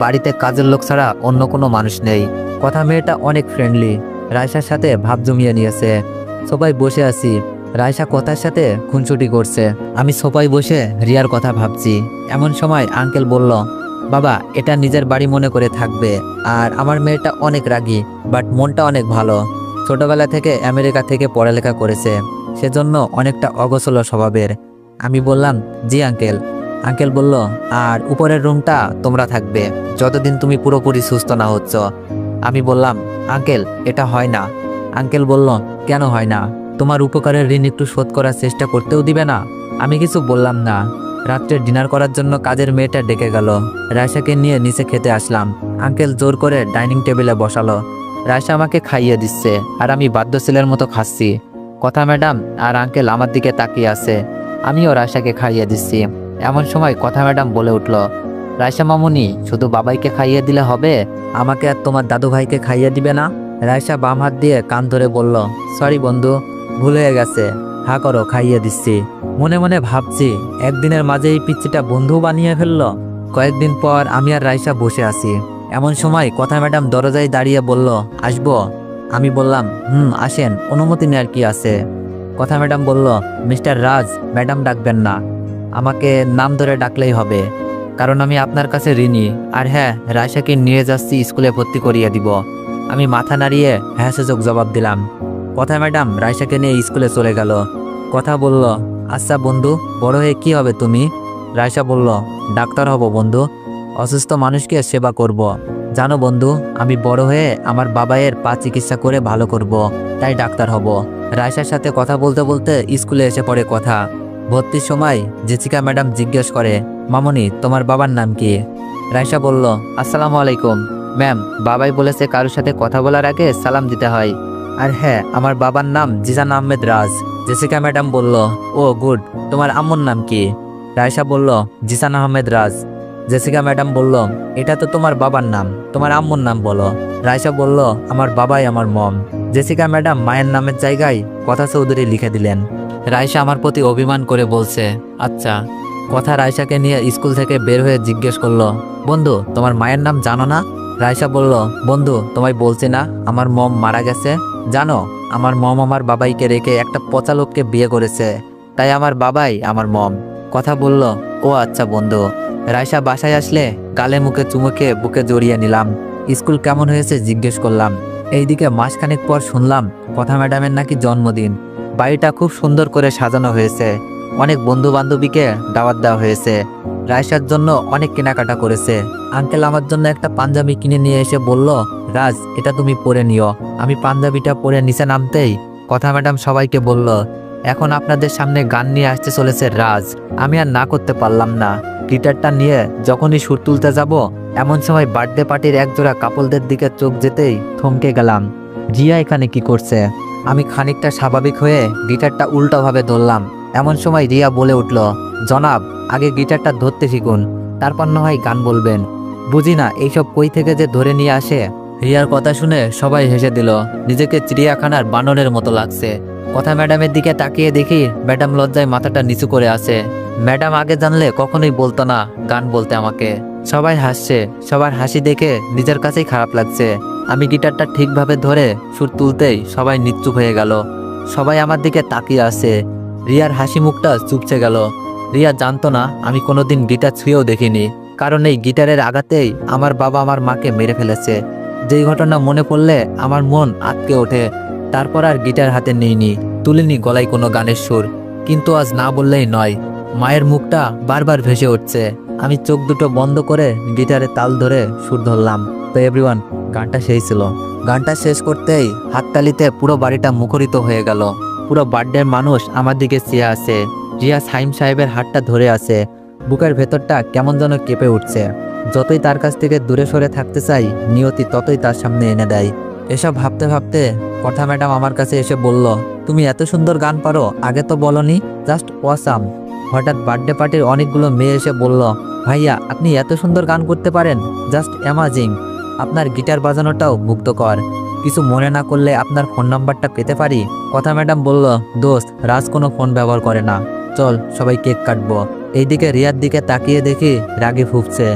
বাড়িতে কাজের লোক ছাড়া অন্য কোনো মানুষ নেই। কথা মেয়েটা অনেক ফ্রেন্ডলি রায়সার সাথে ভাব জমিয়ে নিয়েছে। সবাই বসে আছি। রায়সা কথার সাথে খুনসুটি করছে। আমি সবাই বসে রিয়ার কথা ভাবছি। এমন সময় আঙ্কেল বলল, বাবা, এটা নিজের বাড়ি মনে করে থাকবে। আর আমার মেয়েটা অনেক রাগী বাট মনটা অনেক ভালো। ছোটবেলা থেকে আমেরিকা থেকে পড়ালেখা করেছে। সেজন্য অনেকটা অগোছল স্বভাবের। আমি বললাম, জি আঙ্কেল আঙ্কেল বলল, আর উপরের রুমটা তোমরা থাকবে। যতদিন তুমি পুরোপুরি সুস্থ না হচ্ছ। আমি বললাম, আঙ্কেল, এটা হয় না। আঙ্কেল বলল, কেন হয় না? তোমার উপকারের ঋণ একটু শোধ করার চেষ্টা করতেও দিবে না? আমি কিছু বললাম না। রাত্রে ডিনার করার জন্য কাজের মেয়েটা ডেকে গেল। রায়সাকে নিয়ে নিচে খেতে আসলাম। আঙ্কেল জোর করে ডাইনিং টেবিলে বসালো। রায়সা আমাকে খাইয়ে দিচ্ছে, আর আমি বাধ্য ছেলের মতো খাচ্ছি। কথা, ম্যাডাম, আর আঙ্কেল আমার দিকে তাকিয়ে আছে। আমিও রায়সাকে খাইয়ে দিচ্ছি। এমন সময় কথা ম্যাডাম বলে উঠল রায়সা মামুনি, শুধু বাবাইকে খাইয়ে দিলে হবে? আমাকে আর তোমার দাদু ভাইকে খাইয়ে দিবে না? রায়সা বাম হাত দিয়ে কান ধরে বলল, সরি বন্ধু, ভুল গেছে। হা করো, খাইয়ে দিচ্ছি। মনে মনে ভাবছি, একদিনের মাঝে এই পিচ্ছিটা বন্ধু বানিয়ে ফেলল। কয়েকদিন পর আমি আর রাইসা বসে আছি। এমন সময় কথা ম্যাডাম দরজায় দাঁড়িয়ে বলল, আসব? আমি বললাম, হুম, আসেন। অনুমতি নেওয়ার কি আছে? কথা ম্যাডাম বলল, মিস্টার রাজ, ম্যাডাম ডাকবেন না। আমাকে নাম ধরে ডাকলেই হবে, কারণ আমি আপনার কাছে ঋণী। আর হ্যাঁ রায়সাকে নিয়ে যাচ্ছি, স্কুলে ভর্তি করিয়ে দিব। আমি মাথা নাড়িয়ে হ্যাঁ সুযোগ জবাব দিলাম। কথা ম্যাডাম রায়সাকে নিয়ে স্কুলে চলে গেল। কথা বলল আচ্ছা বন্ধু, বড় হয়ে কি হবে তুমি? রায়সা বলল, ডাক্তার হব বন্ধু, অসুস্থ মানুষকে সেবা করব। জানো বন্ধু, আমি বড় হয়ে আমার বাবায়ের পা চিকিৎসা করে ভালো করব। তাই ডাক্তার হব। রায়সার সাথে কথা বলতে বলতে স্কুলে এসে পড়ে কথা। ভর্তির সময় জেসিকা ম্যাডাম জিজ্ঞেস করে, মামনি, তোমার বাবার নাম কি? রায়সা বলল, আসসালামু আলাইকুম। ম্যাম, বাবাই বলেছে কারোর সাথে কথা বলার আগে সালাম দিতে হয়। আর হ্যাঁ আমার বাবার নাম Jizan Ahmed Raj. Jessica madam বলল, ও, গুড। তোমার আম্মুর নাম কি? রায়সা বলল জিসান আহমেদ রাজ। জেসিকা ম্যাডাম বলল, এটা তো তোমার বাবার নাম। তোমার আম্মুর নাম বলো। রায়সা বলল, আমার বাবাই আমার মম। জেসিকা ম্যাডাম মায়ের নামের জায়গায় কথা চৌধুরী লিখে দিলেন। রায়সা আমার প্রতি অভিমান করে বলছে আচ্ছা। কথা রায়সাকে নিয়ে স্কুল থেকে বের হয়ে জিজ্ঞেস করল, বন্ধু, তোমার মায়ের নাম জানো না? রায়সা বলল, বন্ধু, তোমায় বলছি না, আমার মম মারা গেছে। জানো, আমার মম আমার বাবাইকে রেখে একটা পচা লোককে বিয়ে করেছে। তাই আমার বাবাই আমার মম। কথা বলল, ও আচ্ছা বন্ধু। রায়সা বাসায় আসলে গালে মুখে চুমুকে বুকে জড়িয়ে নিলাম। স্কুল কেমন হয়েছে জিজ্ঞেস করলাম। এইদিকে মাসখানেক পর শুনলাম, কথা ম্যাডামের নাকি জন্মদিন। বাড়িটা খুব সুন্দর করে সাজানো হয়েছে। অনেক বন্ধু বান্ধবীকে দাওয়াত দেওয়া হয়েছে। রায়সার জন্য অনেক কেনাকাটা করেছে। আঙ্কেল আমার জন্য একটা পাঞ্জাবি কিনে নিয়ে এসে বলল, রাজ, এটা তুমি পরে নিও। আমি পাঞ্জাবিটা পরে নিচে নামতেই কথা ম্যাডাম সবাইকে বলল, এখন আপনাদের সামনে গান নিয়ে আসতে চলেছে রাজ। আমি আর না করতে পারলাম না। গিটারটা নিয়ে যখনই সুর তুলতে যাব, এমন সময় বার্থডে পার্টির একজোড়া কাপলদের দিকে চোখ যেতেই থমকে গেলাম। জিয়া এখানে কি করছে? আমি খানিকটা স্বাভাবিক হয়ে গিটারটা উল্টোভাবে ধরলাম। এমন সময় রিয়া বলে উঠল, জনাব, আগে গিটারটা ধরতে শিখুন, তারপর না হয় গান বলবেন। বুঝি না, এইসব কই থেকে যে ধরে নিয়ে আসে? রিয়ার কথা শুনে সবাই হেসে দিল, নিজেকে চিড়িয়াখানার বানরের মতো লাগছে। কথা ম্যাডামের দিকে তাকিয়ে দেখি ম্যাডাম লজ্জায় মাথাটা নিচু করে আছে। ম্যাডাম আগে জানলে কখনোই বলতো না গান বলতে আমাকে। সবাই হাসছে, সবার হাসি দেখে নিজের কাছেই খারাপ লাগছে। আমি গিটারটা ঠিকভাবে ধরে সুর তুলতেই সবাই নিশ্চুপ হয়ে গেল। সবাই আমার দিকে তাকিয়ে আছে। রিয়ার হাসি মুখটা চুপছে গেল। রিয়া জানতো না, আমি কোনোদিন গিটার ছুঁয়েও দেখিনি। কারণ এই গিটারের আঘাতেই আমার বাবা আমার মাকে মেরে ফেলেছে। যেই ঘটনা মনে পড়লে আমার মন আটকে ওঠে। তারপর আর গিটার হাতে নেইনি, তুলিনি গলায় কোনো গানের সুর। কিন্তু আজ না বললেই নয়, মায়ের মুখটা বারবার ভেসে উঠছে। আমি চোখ দুটো বন্ধ করে গিটারে তাল ধরে সুর ধরলাম। তো এভরিওয়ান গানটা সেই ছিল। গানটা শেষ করতেই হাততালিতে পুরো বাড়িটা মুখরিত হয়ে গেল। পুরো বার্থডের মানুষ আমার দিকে চেয়ে আছে। রিয়া সাইম সাহেবের হাতটা ধরে আছে। বুকের ভেতরটা কেমন যেন কেঁপে উঠছে। যতই তার কাছ থেকে দূরে সরে থাকতে চাই, নিয়তি ততই তার সামনে এনে দেয়। এসব ভাবতে ভাবতে কথা ম্যাডাম আমার কাছে এসে বলল, তুমি এত সুন্দর গান পারো, আগে তো বলনি, জাস্ট ওয়াসাম হঠাৎ বার্থডে পার্টির অনেকগুলো মেয়ে এসে বলল, ভাইয়া, আপনি এত সুন্দর গান করতে পারেন, জাস্ট অ্যামাজিং। আপনার গিটার বাজানোটাও মুগ্ধকর। কিছু মনে না করলে আপনার ফোন নাম্বারটা পেতে পারি? কথা ম্যাডাম বলল, দোস্ত, রাজ কোনো ফোন ব্যবহার করে না। চল, সবাই কেক কাটবো। এইদিকে রিয়ার দিকে তাকিয়ে দেখি রাগে ফুপছে